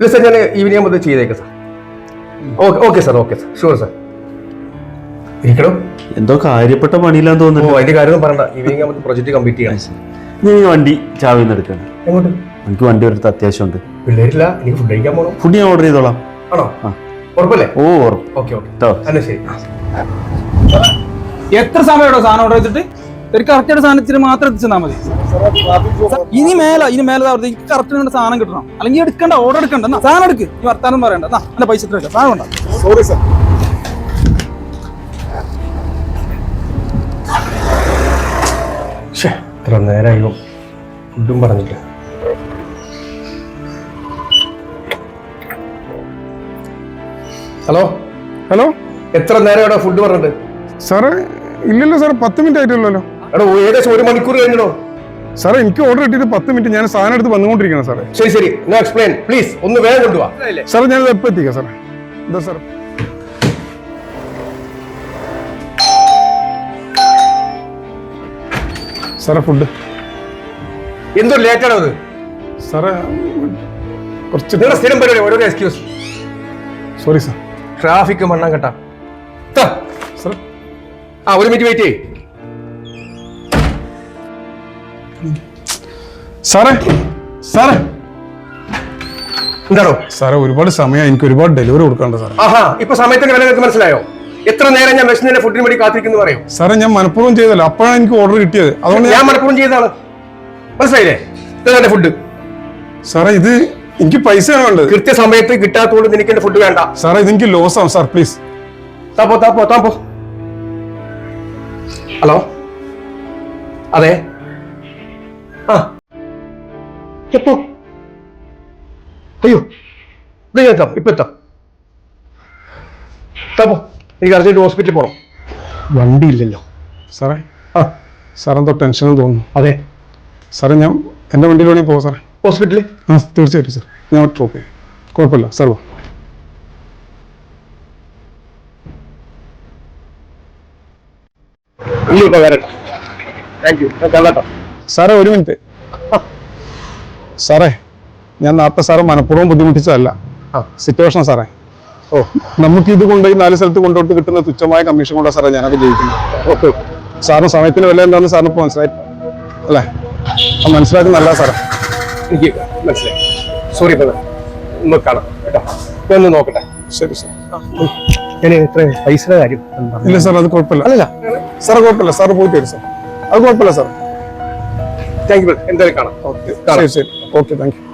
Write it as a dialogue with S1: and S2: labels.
S1: ഇല്ല സാർ ഞാൻ ഈവനിങ് ആകുമ്പോൾ ചെയ്തേക്കാം sir okay okay sir okay sir sure sir ഇരിക്കണം
S2: എന്തോ കാര്യപ്പെട്ട പണിയില്ലാന്ന്
S1: ഓ
S2: തോന്നുന്നു
S1: അതിന്റെ കാര്യമൊന്നും പറയണ്ട. ഈവനിങ് ആകുമ്പോൾ പ്രൊജക്ട് കംപ്ലീറ്റ് ചെയ്യാം
S2: ഞാൻ ഈ വണ്ടി ചാവിൽ നിന്ന് എടുക്കണം.
S1: എങ്ങോട്ട്?
S2: എനിക്ക് വണ്ടി എടുത്ത് അത്യാവശ്യമുണ്ട്
S1: പിള്ളേരില്ല എനിക്ക് ഫുഡ് കഴിക്കാൻ പോകണം
S2: ഫുഡ് ഞാൻ ഓർഡർ ചെയ്തോളാം.
S1: ആണോ. ഉറപ്പല്ലേ?
S2: ഓ ഉറപ്പ്.
S1: ഓക്കെ ഓക്കെ ശരി.
S3: എത്ര സമയമാണോ സാധനം ഓർഡർ ചെയ്തിട്ട്? ഒരു കറക്റ്റ് ആയിട്ട് സാധനത്തിന് മാത്രം എത്തിച്ചാൽ മതി. ഇനി മേല ഇനി മേലെ എനിക്ക് കറക്റ്റ് സാധനം കിട്ടണം. അല്ലെങ്കിൽ എടുക്കണ്ട ഓർഡർ എടുക്കണ്ട. എന്നാ, സാധനം എടുക്ക്. ഈ വർത്താനം പറയണ്ട. എന്നാ അല്ല പൈസ ഇത്ര. സാധനം ഉണ്ടോ
S1: സോറി സാർ എത്ര നേരമായോ ഫുഡും പറഞ്ഞില്ല. ഹലോ
S4: ഹലോ
S1: എത്ര നേരം ഫുഡ് പറഞ്ഞിട്ട്?
S4: സാറേ ഇല്ലല്ലോ സാർ പത്ത് മിനിറ്റ് ആയിട്ടുള്ളല്ലോ
S1: എടാ ഏകദേശം ഒരു മണിക്കൂർ കഴിഞ്ഞോ
S4: സാറേ എനിക്ക് ഓർഡർ കിട്ടിയത് പത്ത് മിനിറ്റ്. ഞാൻ സാധനം എടുത്ത് വന്നുകൊണ്ടിരിക്കണം സാറേ.
S1: ശരി ശരി. നോ എക്സ്പ്ലെയിൻ പ്ലീസ് ഒന്ന് വേഗം കൊണ്ടുപോവാ
S4: സാറേ ഞാൻ എപ്പോൾ എത്തിക്കാം സാറേ? എന്താ സാർ സാറേ ഫുഡ്
S1: എന്തോ ലേറ്റ് ആണോ അത്
S4: സാറേ കുറച്ച്
S1: നിങ്ങളുടെ സ്ഥിരം പരിപാടി ഓരോ എക്സ്ക്യൂസ്
S4: സോറി സാർ
S1: ട്രാഫിക് മണ്ണാൻ കേട്ടാ
S4: സാർ
S1: ആ ഒരു മിനിറ്റ് വെയിറ്റ് ചെയ്യ്.
S4: സാറേ സാറേ.
S1: എന്താണോ?
S4: സാറേ ഒരുപാട് സമയം എനിക്ക് ഒരുപാട് ഡെലിവറി കൊടുക്കാണ്ട് സാറേ.
S1: ആഹാ ഇപ്പൊ സമയത്തിന്റെ വില നിങ്ങൾക്ക് മനസ്സിലായോ? എത്ര നേരം ഞാൻ വിശന്നിന്റെ ഫുഡിന് വേണ്ടി കാത്തിരിക്കുന്നു പറയും?
S4: സാറേ ഞാൻ മനഃപൂർവം ചെയ്തല്ലോ അപ്പോഴാണ് എനിക്ക് ഓർഡർ കിട്ടിയത്. അതുകൊണ്ട്
S1: ഞാൻ
S4: മനഃപൂർവം
S1: ചെയ്താണ് ചെയ്തതാണ്. മനസ്സിലായില്ലേ? ഇതാണ് ഫുഡ്
S4: സാറേ ഇത് എനിക്ക് പൈസയാണ് വേണ്ടത്.
S1: കൃത്യസമയത്ത് കിട്ടാത്തതുകൊണ്ട് നിനക്ക് എന്റെ ഫുഡ് വേണ്ട.
S4: സാറേ ഇത് എനിക്ക് ലോസ് ആവും സാർ പ്ലീസ്
S1: താപ്പോ താപ്പോ താപ്പോ ഹലോ? അതെ? എപ്പോ അയ്യോ ഇത് ഞാൻ എത്താം ഇപ്പൊ എത്താം. താപ്പോ എനിക്ക് അർജന്റ് ഹോസ്പിറ്റലിൽ പോകണം വണ്ടി ഇല്ലല്ലോ
S4: സാറേ?
S1: ആ.
S4: സാറെന്തോ ടെൻഷനും ടെൻഷൻ തോന്നുന്നു.
S1: അതെ.
S4: സാറേ ഞാൻ എന്റെ വണ്ടിയിൽ വേണമെങ്കിൽ പോകാം സാറേ.
S1: ഹോസ്പിറ്റലിൽ
S4: ആ തീർച്ചയായിട്ടും സാർ. ഞാൻ ഡ്രോപ്പ് ചെയ്യാം. കുഴപ്പമില്ല സാർ വാ.
S1: താങ്ക് യു
S4: സാറേ ഒരു മിനിറ്റ്. സാറേ ഞാൻ നേരത്തെ സാറ് മനഃപൂർവം ബുദ്ധിമുട്ടിച്ചതല്ല. സിറ്റുവേഷൻ സാറേ.
S1: ഓ.
S4: നമുക്ക് ഇത് കൊണ്ടുപോയി നാല് സ്ഥലത്ത് കൊണ്ടുപോയിട്ട് കിട്ടുന്ന തുച്ഛമായ കമ്മീഷൻ കൊണ്ടാണ് സാറേ ഞാനൊക്കെ ജയിക്കുന്നത്
S1: ഓക്കെ.
S4: സാറിന് സമയത്തിന് വില എന്താണെന്ന് സാറിന് ഇപ്പോൾ മനസ്സിലായി അല്ലേ? അത് മനസ്സിലാക്കുന്നല്ല സാറേ.
S1: എനിക്ക് മനസ്സിലായി. സോറി ഒന്ന് കാണാം. കേട്ടോ. ഒന്ന് നോക്കട്ടെ.
S4: ശരി സാർ
S1: ഞാൻ എത്ര പൈസയുടെ കാര്യം
S4: ഇല്ല സാർ അത് കുഴപ്പമില്ല.
S1: അല്ലല്ല.
S4: സാർ കുഴപ്പമില്ല. സാർ പോയിട്ട് വരും സാർ അത് കുഴപ്പമില്ല സാർ
S1: താങ്ക് യു എന്തായാലും കാണാം.
S4: ഓക്കെ. ശരി ശരി. Okay thank you